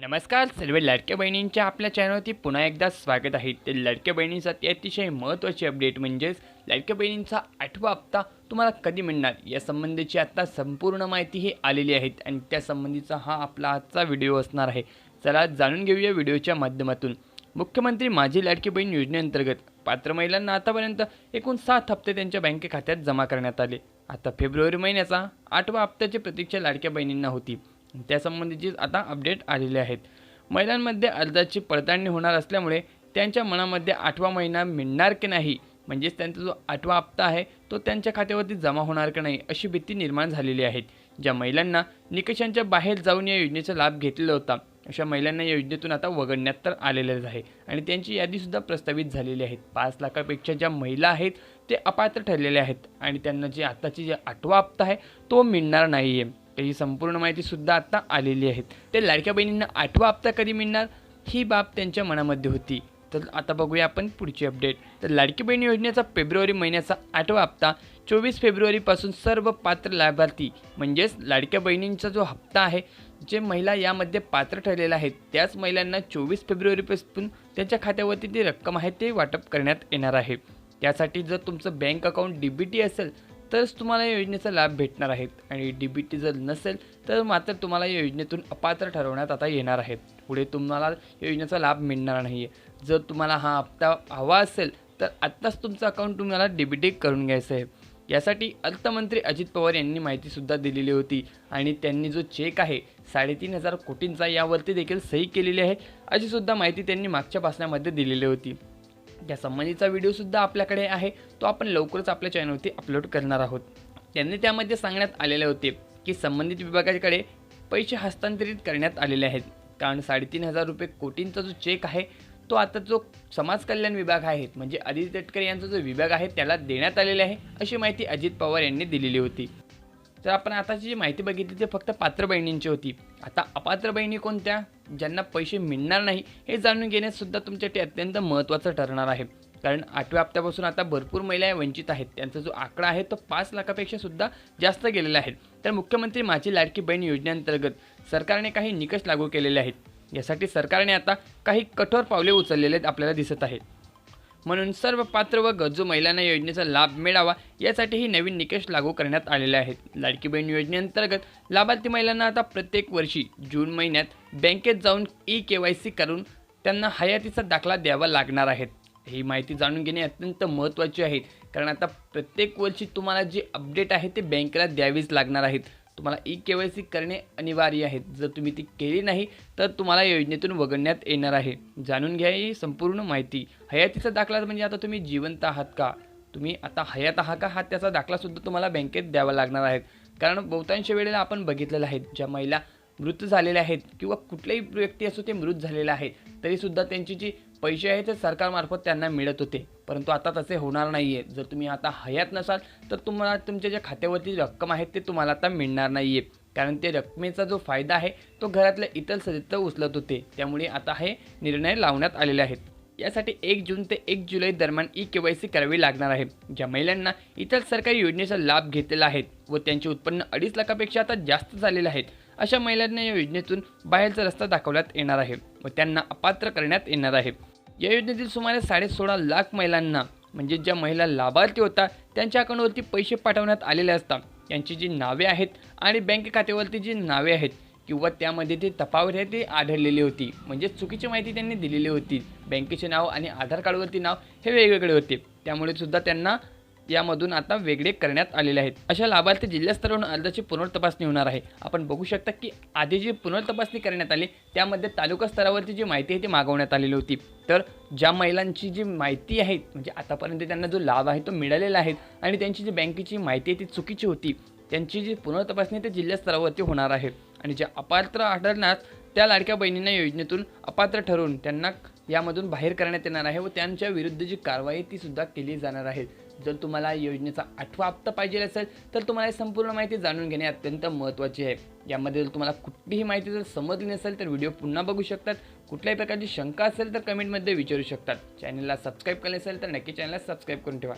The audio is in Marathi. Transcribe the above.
नमस्कार सर्व लाडक्या बहिणींच्या आपल्या चॅनलवरती पुन्हा एकदा स्वागत आहे. तर लाडक्या बहिणींसाठी अतिशय महत्त्वाची अपडेट म्हणजेच लाडक्या बहिणींचा आठवा हप्ता तुम्हाला कधी मिळणार? या संबंधीची आत्ता संपूर्ण माहिती ही आलेली आहे आणि त्या संबंधीचा हा आपला आजचा व्हिडिओ असणार आहे. चला जाणून घेऊया व्हिडिओच्या माध्यमातून. मुख्यमंत्री माझी लाडकी बहीण योजनेअंतर्गत पात्र महिलांना आतापर्यंत एकूण सात हप्ते त्यांच्या बँके खात्यात जमा करण्यात आले. आता फेब्रुवारी महिन्याचा आठवा हप्त्याची प्रतीक्षा लाडक्या बहिणींना होती. त्यासंबंधीची आता अपडेट आलेले आहेत. महिलांमध्ये अर्जाची पडताळणी होणार असल्यामुळे त्यांच्या मनामध्ये आठवा महिना मिळणार की नाही? म्हणजेच त्यांचा जो आठवा हप्ता आहे तो त्यांच्या खात्यावरती जमा होणार की नाही अशी भीती निर्माण झालेली आहे. ज्या महिलांना निकषांच्या बाहेर जाऊन या योजनेचा लाभ घेतलेला होता अशा महिलांना या योजनेतून आता वगळण्यात तर आलेलंच आहे. आणि त्यांची यादीसुद्धा प्रस्तावित झालेली आहे. पाच लाखापेक्षा ज्या महिला आहेत ते अपात्र ठरलेले आहेत. आणि त्यांना जे आत्ताची जे आठवा हप्ता आहे तो मिळणार नाही आहे ही संपूर्ण माहितीसुद्धा आत्ता आलेली आहे. ते लाडक्या बहिणींना आठवा हप्ता कधी मिळणार? ही बाब त्यांच्या मनामध्ये होती. तर आता बघूया आपण पुढची अपडेट तर लाडकी बहीण योजनेचा फेब्रुवारी महिन्याचा आठवा हप्ता चोवीस फेब्रुवारीपासून सर्व पात्र लाभार्थी म्हणजेच लाडक्या बहिणींचा जो हप्ता आहे जे महिला यामध्ये पात्र ठरलेल्या आहेत त्याच महिलांना चोवीस फेब्रुवारीपासून त्यांच्या खात्यावरती जी रक्कम आहे ते वाटप करण्यात येणार आहे. त्यासाठी जर तुमचं bank account D B T असेल तरच तुम्हाला या योजनेचा लाभ भेटणार आहेत आणि डी बी टी जर नसेल तर मात्र तुम्हाला या योजनेतून अपात्र ठरवण्यात आता येणार आहेत पुढे तुम्हाला या योजनेचा लाभ मिळणार नाही आहे जर तुम्हाला हा हप्ता हवा असेल तर आत्ताच तुमचं अकाउंट तुम्हाला डी बी टी करून घ्यायचं आहे. यासाठी अर्थमंत्री अजित पवार यांनी माहितीसुद्धा दिलेली होती आणि त्यांनी जो चेक आहे साडेतीन हजार कोटींचा यावरती देखील सही केलेली आहे अशी सुद्धा माहिती त्यांनी मागच्या भाषणामध्ये दिलेली होती. या संबंधीचा व्हिडिओसुद्धा आपल्याकडे आहे तो आपण लवकरच आपल्या चॅनलवरती अपलोड करणार आहोत. त्यांनी त्यामध्ये सांगण्यात आलेले होते की संबंधित विभागाकडे पैसे हस्तांतरित करण्यात आलेले आहेत. कारण साडेतीन हजार रुपये कोटींचा जो चेक आहे तो आता जो समाज कल्याण विभाग आहे म्हणजे अजित तटकरे यांचा जो विभाग आहे त्याला देण्यात आलेला आहे अशी माहिती अजित पवार यांनी दिलेली होती. तर आपण आताची जी माहिती बघितली ती फक्त पात्र बहिणींची होती. आता अपात्र बहिणी कोणत्या? ज्यांना पैसे मिळणार नाही हे जाणून घेण्यासुद्धा तुमच्यासाठी अत्यंत महत्त्वाचं ठरणार आहे. कारण आठव्या हप्त्यापासून आता भरपूर महिला वंचित आहेत. त्यांचा जो आकडा आहे तो पाच लाखापेक्षा सुद्धा जास्त गेलेला आहे. तर मुख्यमंत्री माझी लाडकी बहीण योजनेअंतर्गत सरकारने काही निकष लागू केलेले आहेत. यासाठी सरकारने आता काही कठोर पावले उचललेले आपल्याला दिसत आहेत. म्हणून सर्व पात्र व गरजू महिलांना योजनेचा लाभ मिळावा यासाठीही नवीन निकष लागू करण्यात आलेले आहेत. लाडकी बहीण योजनेअंतर्गत लाभार्थी महिलांना आता प्रत्येक वर्षी जून महिन्यात बँकेत जाऊन ई के वाय सी करून त्यांना हयातीचा दाखला द्यावा लागणार आहेत. ही माहिती जाणून घेणे अत्यंत महत्त्वाची आहे कारण आता प्रत्येक वर्षी तुम्हाला जे अपडेट आहे ते बँकेला द्यावीच लागणार आहेत. तुम्हाला ई के वाय सी करणे अनिवार्य आहे. जर तुम्ही ती केली नाही तर तुम्हाला योजनेतून वगळण्यात येणार आहे. जाणून घ्या ही संपूर्ण माहिती. हयातीचा दाखला म्हणजे आता तुम्ही जिवंत आहात का? तुम्ही आता हयात आहात का? हा त्याचा दाखलासुद्धा तुम्हाला बँकेत द्यावा लागणार आहे. कारण बहुतांश वेळेला आपण बघितलेलं आहे ज्या महिला मृत झालेल्या आहेत किंवा कुठलेही व्यक्ती असो ते मृत झालेले आहेत तरीसुद्धा त्यांची जी पैसे आहेत ते सरकारमार्फत त्यांना मिळत होते. परंतु आता तसे होणार नाही आहे जर तुम्ही आता हयात नसाल तर तुम्हाला तुमच्या ज्या खात्यावरती रक्कम आहे ते तुम्हाला आता मिळणार नाही आहे कारण ते रकमेचा जो फायदा आहे तो घरातल्या इतर सदस्य उचलत होते. त्यामुळे आता हे निर्णय लावण्यात आलेले आहेत. यासाठी एक जून ते एक जुलै दरम्यान ई के वाय सी करावी लागणार आहे ज्या महिलांना इतर सरकारी योजनेचा लाभ घेतलेला आहे व त्यांचे उत्पन्न अडीच लाखापेक्षा आता जास्त झालेले आहेत अशा महिलांना या योजनेतून बाहेरचा रस्ता दाखवण्यात येणार आहे व त्यांना अपात्र करण्यात येणार आहे. या योजनेतील सुमारे साडेसोळा लाख महिलांना म्हणजे ज्या महिला लाभार्थी होता त्यांच्या अकाउंटवरती पैसे पाठवण्यात आलेले असतात. त्यांची जी नावे आहेत आणि बँक खात्यावरती जी नावे आहेत किंवा त्यामध्ये ते तफावत आहे ती आढळलेली होती. म्हणजे चुकीची माहिती त्यांनी दिलेली होती. बँकेचे नाव आणि आधार कार्डवरती नाव हे वेगवेगळे होते. त्यामुळे सुद्धा त्यांना यामधून आता वेगळे करण्यात आलेले आहेत. अशा लाभार्थी जिल्हास्तरावरून अर्जाची पुनर्तपासणी होणार आहे. आपण बघू शकता की आधी जी पुनर्तपासणी करण्यात आली त्यामध्ये तालुका स्तरावरची जी माहिती आहे ती मागवण्यात आलेली होती. तर ज्या महिलांची जी माहिती आहे म्हणजे आतापर्यंत त्यांना जो लाभ आहे तो मिळालेला आहे आणि त्यांची जी बँकेची माहिती आहे ती चुकीची होती त्यांची जी पुनर्तपासणी ते जिल्हास्तरावरती होणार आहे. आणि ज्या अपात्र आढळणार त्या लाडक्या बहिणींना योजनेतून अपात्र ठरवून त्यांना यामधून बाहेर करण्यात येणार आहे व त्यांच्या विरुद्ध जी कारवाई ती सुद्धा केली जाणार आहे. जर तुम्हाला योजनेचा आठवा हप्ता पाहिजे असेल तर तुम्हाला ही संपूर्ण माहिती जाणून घेणे अत्यंत महत्त्वाची आहे. यामध्ये जर तुम्हाला कुठलीही माहिती जर समजली नसेल तर व्हिडिओ पुन्हा बघू शकतात. कुठल्याही प्रकारची शंका असेल तर कमेंटमध्ये विचारू शकतात. चॅनलला सबस्क्राईब केले असेल तर नक्की चॅनलला सबस्क्राईब करून ठेवा.